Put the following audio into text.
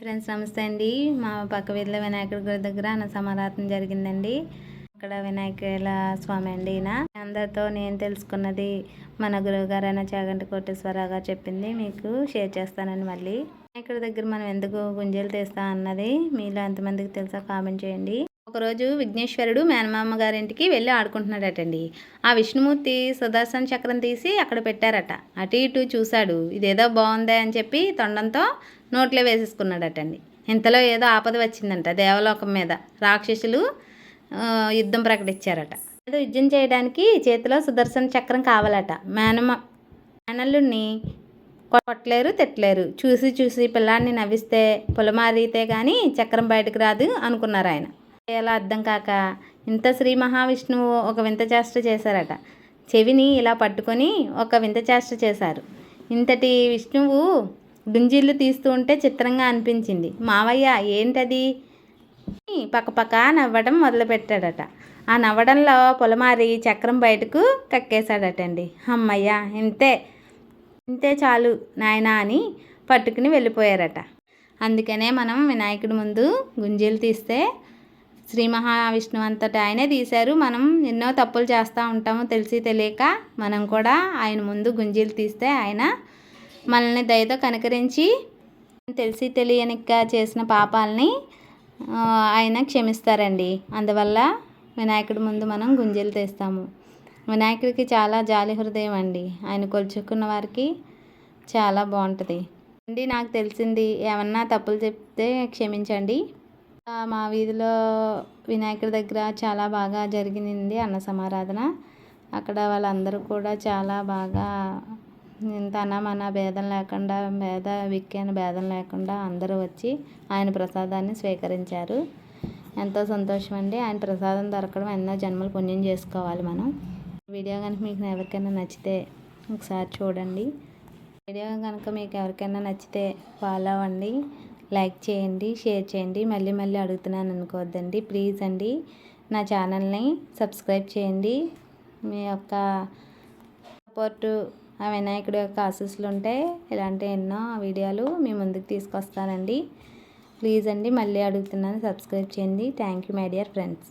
Friends నమస్తే అండి. మా పక్క వీధిలో వినాయకుడి గుడి దగ్గర అన్న సమారాధన జరిగిందండి. అక్కడ వినాయకుల స్వామి అండి ఈయన. అందరితో నేను తెలుసుకున్నది మన గురువుగారు అయిన చాగంటి కోటేశ్వరరావు గారు చెప్పింది. మీకు షేర్ చేస్తానండి మళ్ళీ. వినాయకుడి దగ్గర మనం ఎందుకు గుంజలు తీస్తా అన్నది మీలో ఎంతమందికి తెలుసా కామెంట్ చేయండి. ఒకరోజు విఘ్నేశ్వరుడు మేనమామ గారింటికి వెళ్ళి ఆడుకుంటున్నాడటండి. ఆ విష్ణుమూర్తి సుదర్శన చక్రం తీసి అక్కడ పెట్టారట. అటు ఇటు చూశాడు. ఇదేదో బాగుందే అని చెప్పి తొండంతో నోట్లో వేసేసుకున్నాడటండి. ఇంతలో ఏదో ఆపద వచ్చిందంట దేవలోకం మీద. రాక్షసులు యుద్ధం ప్రకటించారట. ఏదో యుద్ధం చేయడానికి చేతిలో సుదర్శన చక్రం కావాలట. మేనమ మేనల్లుడిని కొట్టలేరు తిట్టలేరు. చూసి చూసి పిల్లాడిని నవ్విస్తే పొలమారితే కానీ చక్రం బయటకు రాదు అనుకున్నారు ఆయన. ఎలా అర్థం కాక ఇంత శ్రీ మహావిష్ణువు ఒక వింత చేష్ట చేశారట. చెవిని ఇలా పట్టుకొని ఒక వింత చేష్ట చేశారు. ఇంతటి విష్ణువు గుంజీళ్ళు తీస్తూ ఉంటే చిత్రంగా అనిపించింది. మావయ్య ఏంటది? అని పక్కపక్క నవ్వడం మొదలుపెట్టాడట. ఆ నవ్వడంలో పొలమారి చక్రం బయటకు కక్కేశాడటండి. అమ్మయ్య ఇంతే. ఇంతే చాలు నాయనా అని పట్టుకుని వెళ్ళిపోయారట. అందుకనే మనం వినాయకుడి ముందు గుంజీలు తీస్తే శ్రీ మహావిష్ణువు అంతటా ఆయనే తీశారు. మనం ఎన్నో తప్పులు చేస్తూ ఉంటాము తెలిసి తెలియక మనం కూడా ఆయన ముందు గుంజీలు తీస్తే ఆయన మనల్ని దయతో కనకరించి తెలిసి తెలియనిక చేసిన పాపాలని ఆయన క్షమిస్తారండి. అందువల్ల వినాయకుడి ముందు మనం గుంజలు తీస్తాము. వినాయకుడికి చాలా జాలి హృదయం అండి. ఆయన కొలుచుకున్న వారికి చాలా బాగుంటుంది. అండి నాకు తెలిసింది ఏమన్నా తప్పులు చెప్తే క్షమించండి. మా వీధిలో వినాయకుడి దగ్గర చాలా బాగా జరిగింది అన్న సమారాధన అక్కడ వాళ్ళందరూ కూడా చాలా బాగా తన మన భేదం లేకుండా భేద విక్యాన భేదం లేకుండా అందరూ వచ్చి ఆయన ప్రసాదాన్ని స్వీకరించారు. ఎంతో సంతోషం అండి ఆయన ప్రసాదం దొరకడం ఎన్నో జన్మలు పుణ్యం చేసుకోవాలి మనం. వీడియో కనుక మీకు ఎవరికైనా నచ్చితే ఒకసారి చూడండి. వీడియో కనుక మీకు ఎవరికైనా నచ్చితే ఫాలో అవ్వండి లైక్ చేయండి షేర్ చేయండి. మళ్ళీ మళ్ళీ అడుగుతున్నాను అనుకోవద్దండి. ప్లీజ్ అండి నా ఛానల్ని సబ్స్క్రైబ్ చేయండి. మీ యొక్క సపోర్టు ఆ వినాయకుడి యొక్క ఆశీస్సులు ఉంటే ఇలాంటి ఎన్నో వీడియోలు మీ ముందుకు తీసుకొస్తానండి. ప్లీజ్ అండి మళ్ళీ అడుగుతున్నాను సబ్స్క్రైబ్ చేయండి. Thank you my dear friends